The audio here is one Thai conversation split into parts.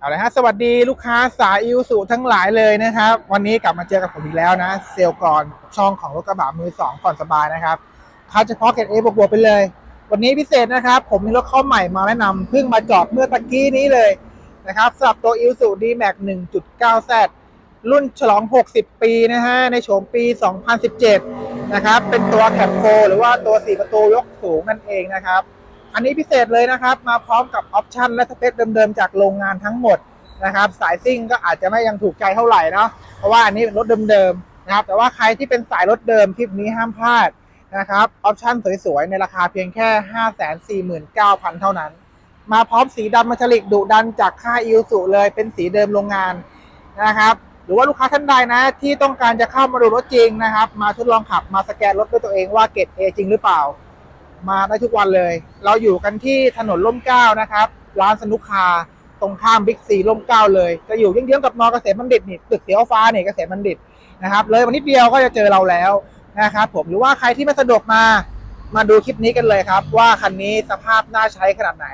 เอาละฮะสวัสดีลูกค้าสายอิวสุทั้งหลายเลยนะครับ วันนี้กลับมาเจอกับผมอีกแล้วนะ เซลก่อนช่องของรถกระบะมือสองก่อนสบายนะครับคัดเฉพาะเกรดเอบวกๆไปเลย วันนี้พิเศษนะครับ ผมมีรถเข้าใหม่มาแนะนำเพิ่งมาจอดเมื่อตะกี้นี้เลยนะครับสำหรับตัวอิวสุ D-Max 1.9Z รุ่นฉลอง 60 ปีนะฮะ ในโฉมปี 2017 นะครับ เป็นตัวแคปโฟหรือว่าตัว 4 ประตูยกสูงนั่นเองนะครับ อันนี้พิเศษเลยนะครับ มาพร้อมกับออปชันและสเปคเดิมๆจากโรงงานทั้งหมดนะครับ สายซิ่งก็อาจจะไม่ยังถูกใจเท่าไหร่เนาะเพราะว่าอันนี้เป็นรถเดิมๆนะครับ แต่ว่าใครที่เป็นสายรถเดิมคลิปนี้ห้ามพลาดนะครับออปชันสวยๆ ในราคาเพียงแค่ 549,000 เท่านั้น มาพร้อมสีดำมาชลิกดุดันจากค่ายอิวสุเลยเป็นสีเดิมโรงงานนะครับ หรือว่าลูกค้าท่านใดนะ ที่ต้องการจะเข้ามาดูรถจริงนะครับ มาทดลองขับมาสแกนรถด้วยตัวเองว่าเกรดเอจริงหรือเปล่า มาได้ทุกวันเลย เราอยู่กันที่ถนนร่มเกล้านะครับ ร้านสนุกคาตรงข้ามบิ๊กซีร่มเกล้าเลย จะอยู่เยื้องๆกับมอเกษมบัณฑิตนี่ตึกเสียวฟ้าเนี่ยเกษมบัณฑิตนะครับ เลยวันนิดเดียวก็จะเจอเราแล้วนะครับผมหรือว่าใครที่ไม่สะดวกมามาดูคลิปนี้กันเลยครับ ว่าคันนี้สภาพน่าใช้ขนาดไหน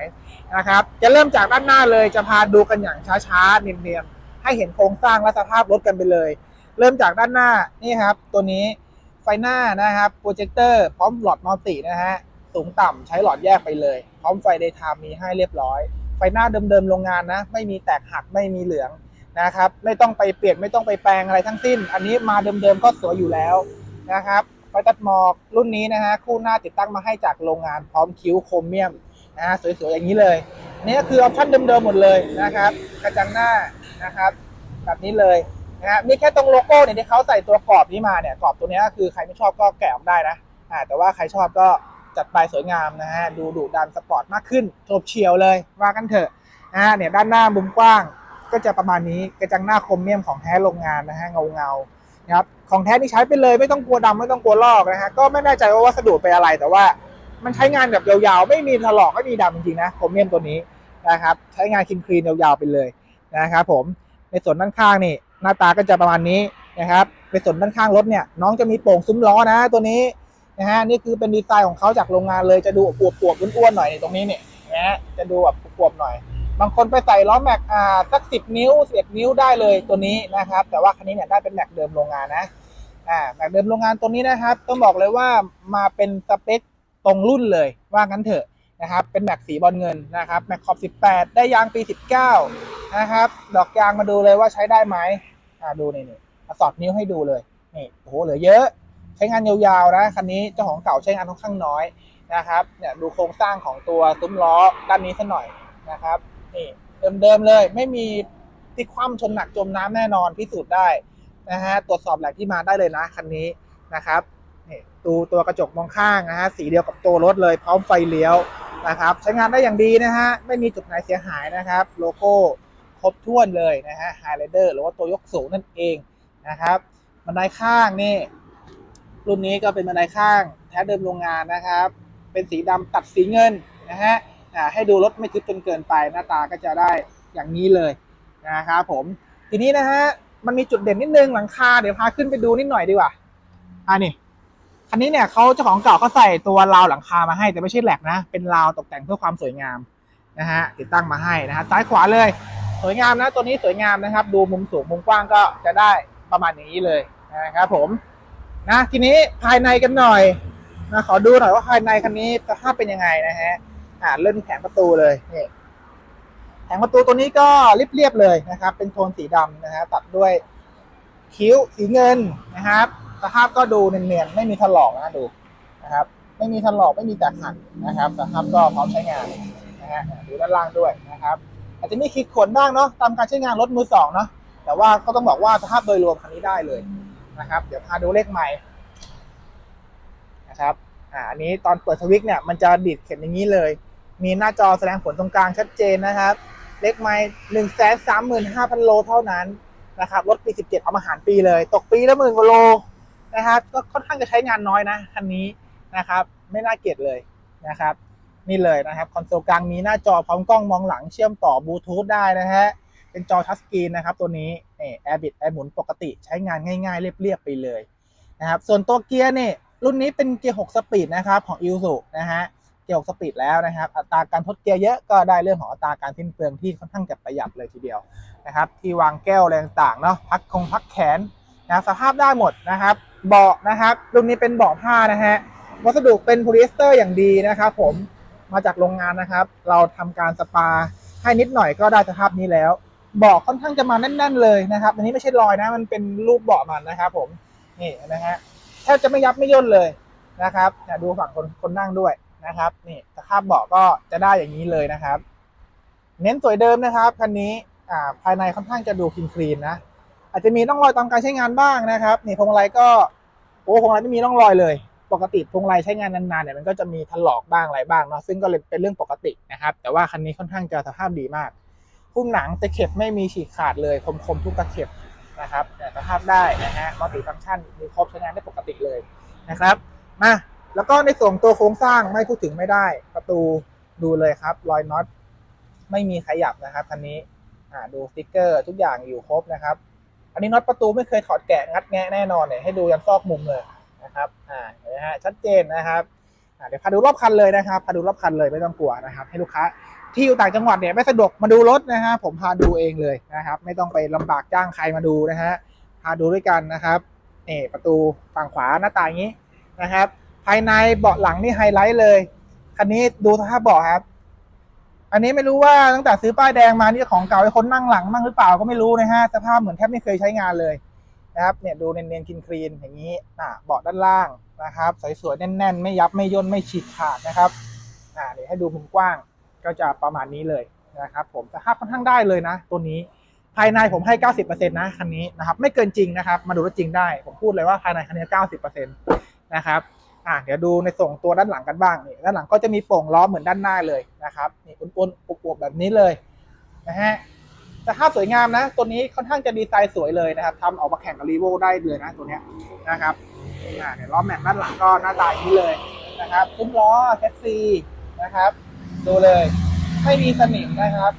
นะครับ จะเริ่มจากด้านหน้าเลยจะพาดูกันอย่างช้าๆเนียนๆให้เห็นโครงสร้างและสภาพรถกันไปเลย เริ่มจากด้านหน้านี่ครับ ตัวนี้ไฟหน้านะครับโปรเจคเตอร์พร้อมหลอดมัลตินะฮะ สูงต่ำใช้หลอดแยกไปเลย พร้อมไฟเดย์ไทม์มีให้เรียบร้อย ไฟหน้าเดิมๆโรงงานนะ ไม่มีแตกหักไม่มีเหลืองนะครับ ไม่ต้องไปเปลี่ยนไม่ต้องไปแปลงอะไรทั้งสิ้น อันนี้มาเดิมๆก็สวยอยู่แล้วนะครับไฟตัดหมอกรุ่นนี้นะฮะคู่หน้าติดตั้งมาให้จากโรงงานพร้อมคิ้วโครเมียมนะฮะสวยๆอย่างนี้เลยนี่คือออปชั่นเดิมๆหมดเลยนะครับ กระจังหน้านะครับ แบบนี้เลยนะฮะมีแค่ตรงโลโก้เนี่ยที่เขาใส่ตัวกรอบนี้มาเนี่ยกรอบตัวนี้ก็คือใครไม่ชอบก็แกะออกได้นะอ่าแต่ว่าใครชอบก็ จัดไปสวยงามนะฮะดูดุดันสปอร์ตมากขึ้นโฉบเฉียวเลยว่ากันเถอะนะฮะเนี่ยด้านหน้ามุมกว้างก็จะประมาณนี้กระจังหน้าคมเมียมของแท้โรงงานนะฮะเงาเงานะครับของแท้นี่ใช้ไปเลยไม่ต้องกลัวดำไม่ต้องกลัวลอกนะฮะก็ไม่แน่ใจว่าวัสดุเป็นอะไรแต่ว่ามันใช้งานแบบยาวๆ ไม่มีถลอกไม่มีดำจริงๆนะคมเมียมตัวนี้นะครับใช้งานคลีนๆยาวๆไปเลยนะครับผมในส่วนด้านข้างนี่หน้าตาก็จะประมาณนี้นะครับในส่วนด้านข้างรถเนี่ยน้องจะมีโป่งซุ้มล้อนะตัวนี้ นะฮะนี่คือเป็นดีไซน์ของเขาจากโรงงานเลยจะดูอวบๆอ้วนๆหน่อยในตรงนี้เนี่ยนะฮะจะดูแบบอวบๆหน่อย บางคนไปใส่ล้อแม็กอ่าสักสิบนิ้วสิบนิ้วได้เลยตัวนี้นะครับ แต่ว่าคันนี้เนี่ยได้เป็นแม็กเดิมโรงงานนะอ่าแม็กเดิมโรงงานตัวนี้นะครับต้องบอกเลยว่ามาเป็นสเปคตรงรุ่นเลยว่างั้นเถอะนะครับเป็นแม็กสีบอลเงินนะครับแม็กขอบ 18 ได้ยางปี 19 นะครับ ดอกยางมาดูเลยว่าใช้ได้ไหมอ่าดูนี่นี่สอดนิ้วให้ดูเลยนี่โอ้โหเหลือเยอะ ใช้งานยาวๆนะคันนี้เจ้าของเก่าใช้งานค่อนข้างน้อยนะครับเนี่ยดูโครงสร้างของตัวซุ้มล้อด้านนี้สัหน่อยนะครับนี่เดิมๆเลย ไม่มีที่คว่ำชนหนักจมน้ำแน่นอนพิสูจน์ได้นะฮะตรวจสอบแหล่งที่มาได้เลยนะคันนี้นะครับนี่ดูตัวกระจกมองข้างนะฮะสีเดียวกับตัวรถเลย พร้อมไฟเลี้ยวนะครับ ใช้งานได้อย่างดีนะฮะไม่มีจุดไหนเสียหายนะครับ โลโก้ครบถ้วนเลยนะฮะไฮไลเดอร์หรือว่าตัวยกสูงนั่นเองนะครับบันไดข้างนี่ รุ่นนี้ก็เป็นบันไดข้างแท้เดิมโรงงานนะครับ เป็นสีดำตัดสีเงินนะฮะให้ดูรถไม่ทึบจนเกินไปหน้าตาก็จะได้อย่างนี้เลยนะครับผมทีนี้นะฮะมันมีจุดเด่นนิดนึงหลังคาเดี๋ยวพาขึ้นไปดูนิดหน่อยดีกว่าอ่านี่คันนี้เนี่ยเขาเจ้าของเก่าเขาใส่ตัวราวหลังคามาให้แต่ไม่ใช่แหลกนะ เป็นราวตกแต่งเพื่อความสวยงามนะฮะติดตั้งมาให้นะฮะซ้ายขวาเลย สวยงามนะตัวนี้สวยงามนะครับ ดูมุมสูงมุมกว้างก็จะได้ประมาณนี้เลยนะครับผม นะทีนี้ภายในกันหน่อยนะขอดูหน่อยว่าภายในคันนี้สภาพเป็นยังไงนะฮะอ่าเลื่อนแผงประตูเลยนี่แผงประตูตัวนี้ก็เรียบๆเลยนะครับ เป็นโทนสีดำนะฮะตัดด้วยคิ้วสีเงินนะครับสภาพก็ดูเนียนๆไม่มีถลอกนะดูนะครับ ไม่มีถลอกไม่มีแตกหักนะครับสภาพก็พร้อมใช้งานนะฮะดูด้านล่างด้วยนะครับอาจจะมีขีดข่วนบ้างเนาะตามการใช้งานรถมือสองเนาะแต่ว่าก็ต้องบอกว่าสภาพโดยรวมคันนี้ได้เลย นะครับ เดี๋ยวพาดูเลขใหม่นะครับอ่าอันนี้ตอนเปิดสวิตช์เนี่ยมันจะดิดเข็มอย่างนี้เลย มีหน้าจอแสดงผลตรงกลางชัดเจนนะครับ เลขใหม่หนึ่งแสนสามหมื่นห้าพันโลเท่านั้นนะครับรถปีสิบเจ็ดเอามาหารปีเลย ตกปีละหมื่นกว่าโลนะครับ ก็ค่อนข้างจะใช้งานน้อยนะคันนี้นะครับ ไม่น่าเกลียดเลยนะครับ นี่เลยนะครับคอนโซลกลางมีหน้าจอพร้อมกล้องมองหลังเชื่อมต่อบลูทูธได้นะฮะ เป็นจอทัชสกรีนนะครับตัวนี้นี่แอร์บิดแอร์หมุนปกติใช้งานง่ายๆ เรียบๆไปเลยนะครับส่วนตัวเกียร์นี่รุ่นนี้เป็นเกียร์6สปีดนะครับของ i ิ s u นะฮะเกียร์สปีดแล้วนะครับอัตราการทดเกียร์เยอะก็ได้เรื่องของอัตราการสิ้นเปลืองที่ค่อนข้างจะประหยัดเลยทีเดียวนะครับที่วางแก้วอะไรต่างๆเนาะพักคงพักแขนนะสภาพได้หมดนะครับเบาะนะครับรุ่นนี้เป็นเบาะผ้านะฮะวัสดุเป็นโพลีเอสเตอร์อย่างดีนะครับผมมาจากโรงงานนะครับ เราทำการสปาให้นิดหน่อยก็ได้สภาพนี้แล้ว บาะค่อนข้างจะมาแน่น ๆ เลยนะครับ อันนี้ไม่ใช่รอยนะ มันเป็นรูปเบาะมันนะครับ ผมนี่นะฮะแทบจะไม่ยับไม่ย่นเลยนะครับดูฝั่งคนคนนั่งด้วยนะครับ นี่สภาพเบาะก็จะได้อย่างนี้เลยนะครับ เน้นสวยเดิมนะครับคันนี้อ่าภายในค่อนข้างจะดูคลีนคลีนนะอาจจะมีร่องรอยตามการใช้งานบ้างนะครับนี่พวงมาลัยก็โอ้พวงมาลัยไม่มีร่องรอยเลย ปกติพวงมาลัยใช้งานนานๆเนี่ยมันก็จะมีถลอกบ้างอะไรบ้างเนาะซึ่งก็เป็นเรื่องปกตินะครับ แต่ว่าคันนี้ค่อนข้างจะสภาพดีมาก พุ่มหนังตะเข็บไม่มีฉีกขาดเลยคมคมๆทุกตะเข็บนะครับแต่สภาพได้นะฮะมัลติฟังก์ชันมีครบใช้งานได้ปกติเลยนะครับมาแล้วก็ในส่วนตัวโครงสร้างไม่พูดถึงไม่ได้ ประตูดูเลยครับ รอยน็อตไม่มีขยับนะครับคันนี้อ่าดูสติกเกอร์ทุกอย่างอยู่ครบนะครับ อันนี้น็อตประตูไม่เคยถอดแกะงัดแงะแน่นอนเนี่ยให้ดูยันซอกมุมเลยนะครับอ่าเห็นไหมฮะชัดเจนนะครับอ่าเดี๋ยวพาดูรอบคันเลยนะครับพาดูรอบคันเลยไม่ต้องกลัวนะครับ ให้ลูกค้า ที่อยู่ต่างจังหวัดเนี่ยไม่สะดวกมาดูรถนะฮะผมพาดูเองเลยนะครับ ไม่ต้องไปลำบากจ้างใครมาดูนะฮะพาดูด้วยกันนะครับนี่ประตูฝั่งขวาหน้าต่างอย่างนี้นะครับ ภายในเบาะหลังนี่ไฮไลท์เลยคันนี้ดูสภาพเบาะครับ อันนี้ไม่รู้ว่าตั้งแต่ซื้อป้ายแดงมานี่ของเก่าให้คนนั่งหลังมั่งหรือเปล่าก็ไม่รู้นะฮะสภาพเหมือนแทบไม่เคยใช้งานเลยนะครับเนี่ยดูเนียนๆคลีนอย่างนี้อะเบาะด้านล่างนะครับ สวยๆแน่นๆ ไม่ยับไม่ย่นไม่ฉีกขาดนะครับอ่าเดี๋ยวให้ดูมุมกว้าง ก็จะประมาณนี้เลยนะครับผมสภาพค่อนข้างได้เลยนะ ตัวนี้ภายในผมให้ 90%นะคันนี้นะครับไม่เกินจริงนะครับ มาดูรถจริงได้ ผมพูดเลยว่าภายในคันนี้ 90%นะครับอะเดี๋ยวดูในส่งตัวด้านหลังกันบ้างนี่ด้านหลังก็จะมีโป่งล้อเหมือนด้านหน้าเลยนะครับนี่อ้วนๆอวบๆแบบนี้เลยนะฮะสภาพสวยงามนะ ตัวนี้ค่อนข้างจะดีไซน์สวยเลยนะครับทำออกมาแข่งกับรีโวได้เลยนะตัวเนี้ยนะครับอ่าเดี๋ยวล้อแม็กด้านหลังก็หน้าตาอย่างนี้เลยนะครับซุ้มล้อแคสซีนะครับ ดูเลย ไม่มีสนิมนะครับ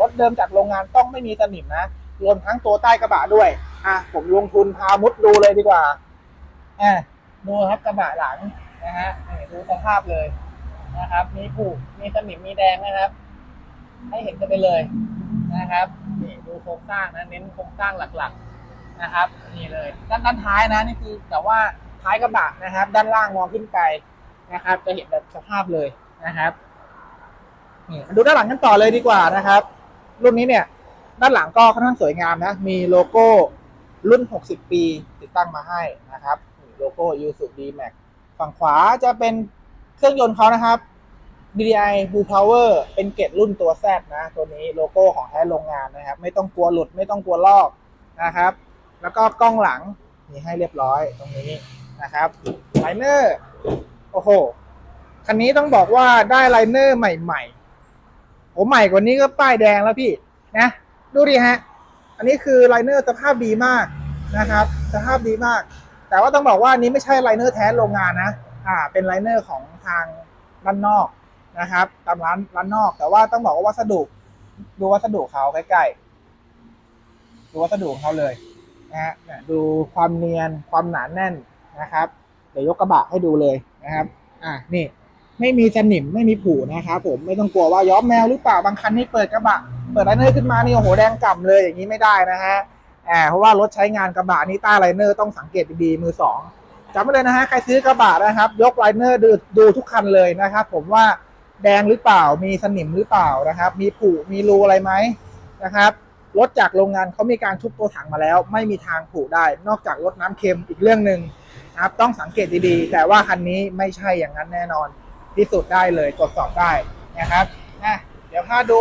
รถเดิมจากโรงงานต้องไม่มีสนิมนะรวมทั้งตัวใต้กระบะด้วยอะผมลงทุนพามุดดูเลยดีกว่าอะดูครับกระบะหลังนะฮะดูสภาพเลยนะครับ มีผูกมีสนิมมีแดงนะครับ ให้เห็นกันไปเลยนะครับนี่ดูโครงสร้างนะเน้นโครงสร้างหลักๆนะครับ นี่เลย ด้านด้านท้ายนะนี่คือ แต่ว่าท้ายกระบะนะครับ ด้านล่างมองขึ้นไปนะครับ จะเห็นแบบสภาพเลยนะครับ นี่ดูด้านหลังกันต่อเลยดีกว่านะครับ รุ่นนี้เนี่ย ด้านหลังก็ค่อนข้างสวยงามนะ มีโลโก้รุ่น 60 ปีติดตั้งมาให้นะครับ โลโก้ u s u d Max ฝั่งขวาจะเป็นเครื่องยนต์เขานะครับ DDI Blue Power เป็นเกรดรุ่นตัว Z นะ ตัวนี้โลโก้ของแท้โรงงานนะครับ ไม่ต้องกลัวหลุดไม่ต้องกลัวลอกนะครับ แล้วก็กล้องหลังมีให้เรียบร้อยตรงนี้นะครับไลเนอร์โอ้โหคันนี้ต้องบอกว่าได้ไลเนอร์ใหม่ ๆ ผมใหม่กว่านี้ก็ป้ายแดงแล้วพี่นะ ดูดิฮะ อันนี้คือไลเนอร์สภาพดีมากนะครับ สภาพดีมาก แต่ว่าต้องบอกว่านี้ไม่ใช่ไลเนอร์แท้โรงงานนะ อ่า เป็นไลเนอร์ของทางด้านนอกนะครับ ตามร้านร้านนอก แต่ว่าต้องบอกว่าวัสดุ ดูวัสดุเขาใกล้ๆ ดูวัสดุของเขาเลยนะฮะเนี่ยดูความเนียน ความหนาแน่นนะครับ เดี๋ยวยกกระบะให้ดูเลยนะครับ อ่านี่ ไม่มีสนิมไม่มีผูนะครับผมไม่ต้องกลัวว่าย้อมแมวหรือเปล่าบางคันนี่เปิดกระบะ เปิดไลเนอร์ขึ้นมานี่โอ้โหแดงก่ำเลยอย่างนี้ไม่ได้นะฮะแอ่าเพราะว่ารถใช้งานกระบะนี่ใต้ไลเนอร์ต้องสังเกตดีๆมือสองจำไว้เลยนะฮะใครซื้อกระบะนะครับ ยกไลเนอร์ดูดูทุกคันเลยนะครับผมว่าแดงหรือเปล่ามีสนิมหรือเปล่านะครับ มีผุมีรูอะไรไหมนะครับรถจากโรงงานเขามีการทุบตัวถังมาแล้ว ไม่มีทางผุได้ นอกจากรถน้ำเค็มอีกเรื่องหนึ่งนะครับต้องสังเกตดีๆ แต่ว่าคันนี้ไม่ใช่อย่างนั้นแน่นอน พิสูจน์ได้เลยตรวจสอบได้นะครับนะเดี๋ยวพาดู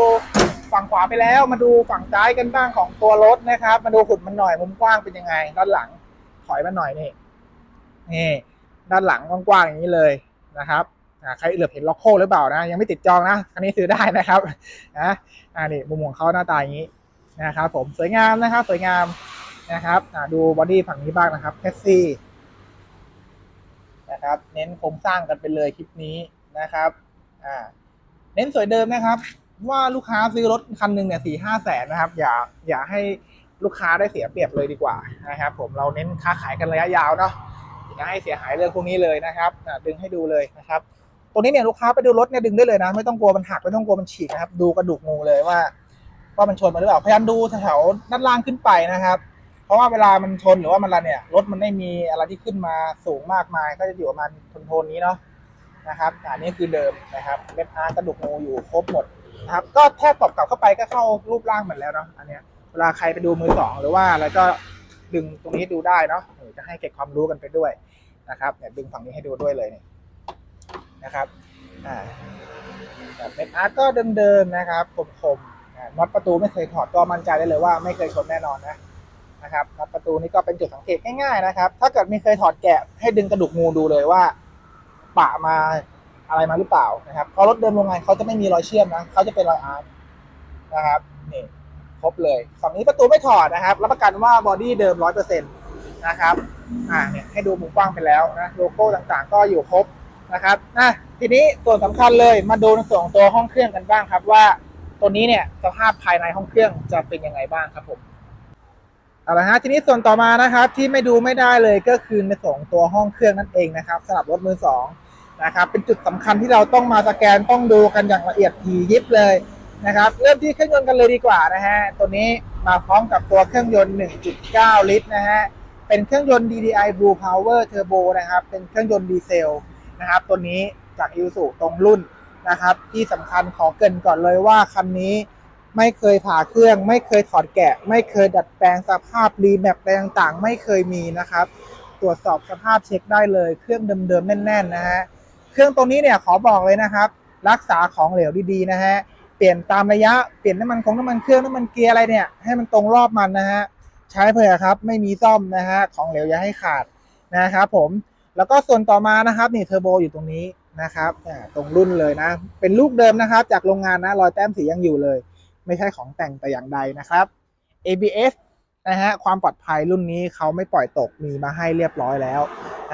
ฝั่งขวาไปแล้วมาดูฝั่งซ้ายกันบ้างของตัวรถนะครับ มาดูหุ่นมันหน่อยมุมกว้างเป็นยังไง ด้านหลังถอยมาหน่อยนี่นี่ด้านหลังกว้างๆอย่างนี้เลยนะครับใครเหลือเห็นล็อกโคหรือเปล่านะ ยังไม่ติดจองนะคันนี้ซื้อได้นะครับนะอ่านี่มุมของเขาหน้าตาอย่างนี้นะครับผมสวยงามนะครับ สวยงามนะครับดูบอดี้ฝั่งนี้บ้างนะครับแคสซี่นะครับ เน้นโครงสร้างกันไปเลยคลิปนี้ นะครับอ่าเน้นสวยเดิมนะครับ ว่าลูกค้าซื้อรถคันหนึ่งเนี่ยสี่ห้าแสนนะครับ อย่าอย่าให้ลูกค้าได้เสียเปรียบเลยดีกว่านะครับ ผมเราเน้นค้าขายกันระยะยาวเนาะอย่าให้เสียหายเรื่องพวกนี้เลยนะครับดึงให้ดูเลยนะครับตัวนี้เนี่ยลูกค้าไปดูรถเนี่ยดึงได้เลยนะไม่ต้องกลัวมันหักไม่ต้องกลัวมันฉีกนะครับ ดูกระดูกงูเลยว่าว่ามันชนมาหรือเปล่าพยายามดูแถวด้านล่างขึ้นไปนะครับ เพราะว่าเวลามันชนหรือว่ามันอะไรเนี่ยรถมันไม่มีอะไรที่ขึ้นมาสูงมากมาย ก็จะอยู่ประมาณโทนนี้เนาะ นะครับอันนี้คือเดิมนะครับเม็ดอาร์กระดูกงูอยู่ครบหมดนะครับ ก็แค่ตบกลับเข้าไปก็เข้ารูปร่างเหมือนแล้วเนาะอันเนี้ยเวลาใครไปดูมือสองหรือว่าอะไรก็ดึงตรงนี้ดูได้เนาะเออจะให้เก็บความรู้กันไปด้วยนะครับเนี่ยดึงฝั่งนี้ให้ดูด้วยเลยนี่นะครับอ่าแบบเม็ดอาร์ก็เดิมๆนะครับคมๆอ่าน็อตประตูไม่เคยถอดก็มั่นใจได้เลยว่าไม่เคยชนแน่นอนนะนะครับน็อตประตูนี้ก็เป็นจุดสังเกตง่ายๆนะครับ ถ้าเกิดมีเคยถอดแกะให้ดึงกระดูกงูดูเลยว่า ปะมาอะไรมาหรือเปล่านะครับเพราะรถเดิมโรงงานเขาจะไม่มีรอยเชื่อมนะเขาจะเป็นรอยอาร์ตนะครับนี่ครบเลยฝั่งนี้ประตูไม่ถอดนะครับรับประกันว่าบอดี้เดิมร้อยเปอร์เซ็นต์นะครับอ่าเนี่ยให้ดูมุมกว้างไปแล้วนะโลโก้ต่างๆ ก็อยู่ครบนะครับอะทีนี้ส่วนสำคัญเลยมาดูในส่วนของตัวห้องเครื่องกันบ้างครับว่าตัวนี้เนี่ยสภาพภายในห้องเครื่องจะเป็นยังไงบ้างครับผมเอาละฮะทีนี้ส่วนต่อมานะครับที่ไม่ดูไม่ได้เลยก็คือในส่วนของตัวห้องเครื่องนั่นเองนะครับสำหรับรถมือสอง นะครับเป็นจุดสำคัญที่เราต้องมาสแกนต้องดูกันอย่างละเอียดถี่ยิบเลยนะครับเริ่มที่เครื่องยนต์กันเลยดีกว่านะฮะตัวนี้มาพร้อมกับตัวเครื่องยนต์ 1.9 ลิตรนะฮะเป็นเครื่องยนต์ DDI Blue Power Turbo นะครับเป็นเครื่องยนต์ดีเซลนะครับตัวนี้จาก i s u ตรงรุ่นนะครับที่สำคัญขอเกรินก่อนเลยว่าคันนี้ไม่เคยผ่าเครื่อง ไม่เคยถอดแกะ ไม่เคยดัดแปลงสภาพรีแมปอะไรต่างๆ ไม่เคยมีนะครับ ตรวจสอบสภาพเช็คได้เลย เครื่องเดิมๆแน่นๆนะฮะ เครื่องตัวนี้เนี่ยขอบอกเลยนะครับ รักษาของเหลวดีๆนะฮะเปลี่ยนตามระยะเปลี่ยนน้ำมันของน้ำมันเครื่องน้ำมันเกียร์อะไรเนี่ยให้มันตรงรอบมันนะฮะใช้เผื่อครับไม่มีซ่อมนะฮะของเหลวอย่าให้ขาดนะครับผมแล้วก็ส่วนต่อมานะครับนี่เทอร์โบอยู่ตรงนี้นะครับตรงรุ่นเลยนะ เป็นลูกเดิมนะครับ จากโรงงานนะรอยแต้มสียังอยู่เลย ไม่ใช่ของแต่งแต่อย่างใดนะครับ ABS นะฮะความปลอดภัยรุ่นนี้เขาไม่ปล่อยตกมีมาให้เรียบร้อยแล้ว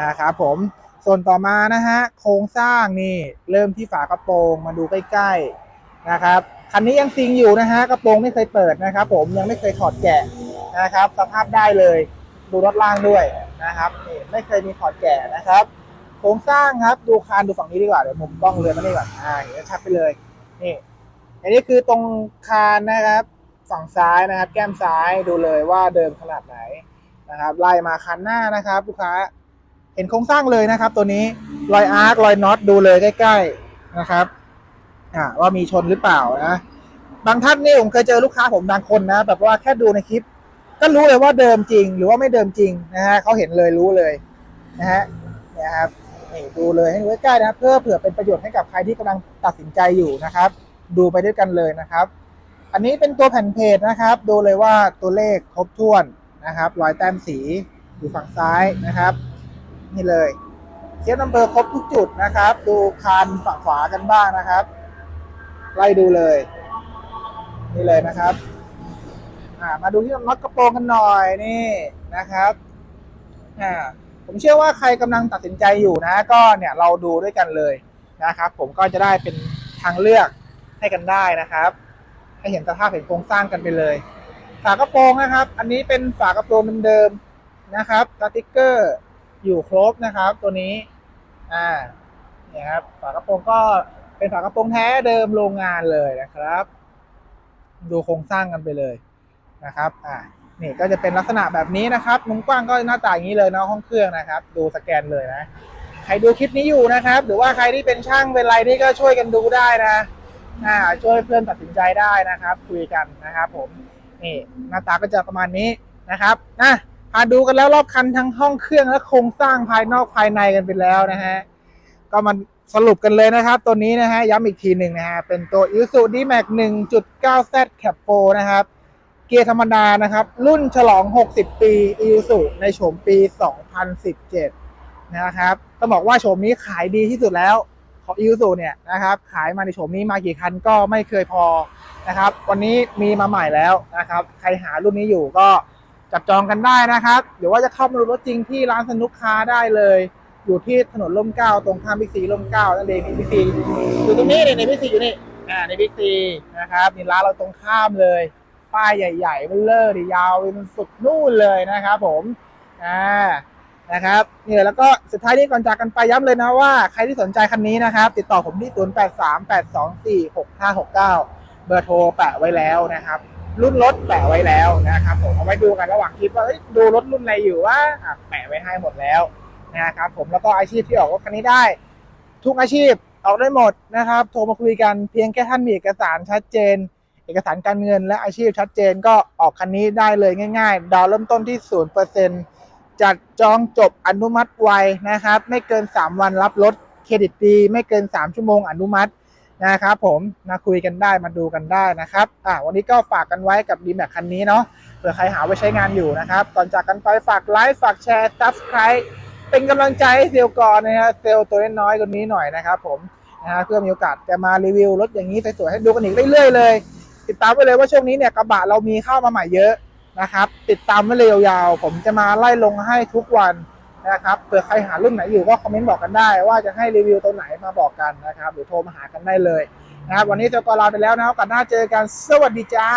นะครับผม ส่วนต่อมานะฮะโครงสร้างนี่เริ่มที่ฝากระโปรงมาดูใกล้ๆนะครับคันนี้ยังซิงอยู่นะฮะกระโปรงไม่เคยเปิดนะครับผมยังไม่เคยถอดแกะนะครับสภาพได้เลยดูรถล่างด้วยนะครับนี่ไม่เคยมีถอดแกะนะครับโครงสร้างครับดูคานดูฝั่งนี้ดีกว่าเดี๋ยวมุมกล้องเรือนมานี่ก่อนอ่าเห็นชัดไปเลยนี่อันนี้คือตรงคานนะครับฝั่งซ้ายนะครับ แก้มซ้ายดูเลยว่าเดิมขนาดไหนนะครับไล่มาคันหน้านะครับลูกค้า เห็นโครงสร้างเลยนะครับ ตัวนี้รอยอาร์ครอยน็อตดูเลยใกล้ ๆนะครับอ่าว่ามีชนหรือเปล่านะบางท่านนี่ผมเคยเจอลูกค้าผมบางคนนะแบบว่าแค่ดูในคลิป ก็รู้เลยว่าเดิมจริง หรือว่าไม่เดิมจริงนะฮะเขาเห็นเลยรู้เลยนะฮะเนี่ยครับนี่ดูเลยให้ดูใกล้ๆนะครับเพื่อเผื่อเป็นประโยชน์ให้กับใครที่กำลังตัดสินใจอยู่นะครับ ดูไปด้วยกันเลยนะครับ อันนี้เป็นตัวแผ่นเพจนะครับ ดูเลยว่าตัวเลขครบถ้วนนะครับ รอยแต้มสีอยู่ฝั่งซ้ายนะครับ นี่เลยเทียบนัมเบอครบทุกจุดนะครับ ดูคานฝั่งขวากันบ้างนะครับ ไล่ดูเลย นี่เลยนะครับมาดูที่น็อตกระโปรงกันหน่อยนี่นะครับผมเชื่อว่าใครกำลังตัดสินใจอยู่นะ ก็เนี่ยเราดูด้วยกันเลยนะครับ ผมก็จะได้เป็นทางเลือกให้กันได้นะครับ ให้เห็นสภาพเห็นโครงสร้างกันไปเลย ฝากระโปรงนะครับ อันนี้เป็นฝากระโปรงเดิมๆนะครับสติกเกอร์ อยู่ครบนะครับ ตัวนี้อ่าเนี่ยครับฝากระโปรงก็เป็นฝากระโปรงแท้เดิมโรงงานเลยนะครับ ดูโครงสร้างกันไปเลยนะครับอ่านี่ก็จะเป็นลักษณะแบบนี้นะครับ มุมกว้างก็หน้าต่างนี้เลยเนาะห้องเครื่องนะครับ ดูสแกนเลยนะ ใครดูคลิปนี้อยู่นะครับ หรือว่าใครที่เป็นช่างเป็นอะไรนี่ก็ช่วยกันดูได้นะอ่าช่วยเพื่อนตัดสินใจได้นะครับ คุยกันนะครับ ผมนี่หน้าตาก็จะประมาณนี้นะครับนะ พาดูกันแล้วรอบคันทั้งห้องเครื่องและโครงสร้างภายนอกภายในกันไปแล้วนะฮะ ก็มาสรุปกันเลยนะครับ ตัวนี้นะฮะย้ำอีกทีหนึ่งนะฮะ เป็นตัว i s u d m a x 1.9Z Cap 4นะครับ เกียร์ธรรมดานะครับ รุ่นฉลอง 60 ปี i s u ในโฉมปี 2017 นะครับต้องบอกว่าโฉมนี้ขายดีที่สุดแล้วของ i s u เนี่ยนะครับขายมาในโฉมนี้มากี่คันก็ไม่เคยพอนะครับ วันนี้มีมาใหม่แล้วนะครับ ใครหารุ่นนี้อยู่ก็ จับจองกันได้นะครับหรือว่าจะเข้ามาดูรถจริงที่ร้านสนุกคาได้เลย อยู่ที่ถนนร่มเก้าตรงข้ามบิ๊กซีร่มเก้านั่นเองนี่บิ๊กซีอยู่ตรงนี้นี่ในบิ๊กซีอยู่นี่อ่าในบิ๊กซีนะครับนี่ร้านเราตรงข้ามเลย ป้ายใหญ่ๆเบลเลอร์ดิยาวไปมันสุดนู่นเลยนะครับผมอ่านะครับนี่แล้วก็สุดท้ายนี้ก่อนจากกันไปย้ำเลยนะว่าใครที่สนใจคันนี้นะครับ ติดต่อผมที่ 0838246569 เบอร์โทรแปะไว้แล้วนะครับ รุ่นรถแปะไว้แล้วนะครับผมเอาไว้ดูกันระหว่างคลิปว่าดูรถรุ่นอะไรอยู่ว่าอะแปะไว้ให้หมดแล้วนะครับผมแล้วก็อาชีพที่ออกรถคันนี้ได้ ทุกอาชีพออกได้หมดนะครับ โทรมาคุยกันเพียงแค่ท่านมีเอกสารชัดเจน เอกสารการเงินและอาชีพชัดเจนก็ออกคันนี้ได้เลยง่าย ๆ ดาวเริ่มต้นที่0%จัดจองจบอนุมัติไวนะครับ ไม่เกิน 3 วันรับรถเครดิตดี ไม่เกิน 3 ชั่วโมงอนุมัติ นะครับผมมาคุยกันได้มาดูกันได้นะครับอะวันนี้ก็ฝากกันไว้กับดีแม็กคันนี้เนาะเผื่อใครหาไว้ใช้งานอยู่นะครับก่อนจากกันไปฝากไลค์ฝากแชร์ Subscribe เป็นกำลังใจให้เซลกรนะฮะเซลตัวน้อยๆคนนี้หน่อยนะครับผมนะฮะเพื่อมีโอกาสจะมารีวิวรถอย่างนี้สวยๆให้ดูกันอีกเรื่อยๆเลย ติดตามไว้เลยว่าช่วงนี้เนี่ยกระบะเรามีเข้ามาใหม่เยอะนะครับ ติดตามไว้เลยยาวๆผมจะมาไล่ลงให้ทุกวัน นะครับเผื่อใครหารุ่นไหนอยู่ก็คอมเมนต์บอกกันได้ ว่าจะให้รีวิวตัวไหนมาบอกกันนะครับหรือโทรมาหากันได้เลยนะครับวันนี้เจ้าตัวลาไปแล้วนะครับกันหน้าเจอกันสวัสดีจ้า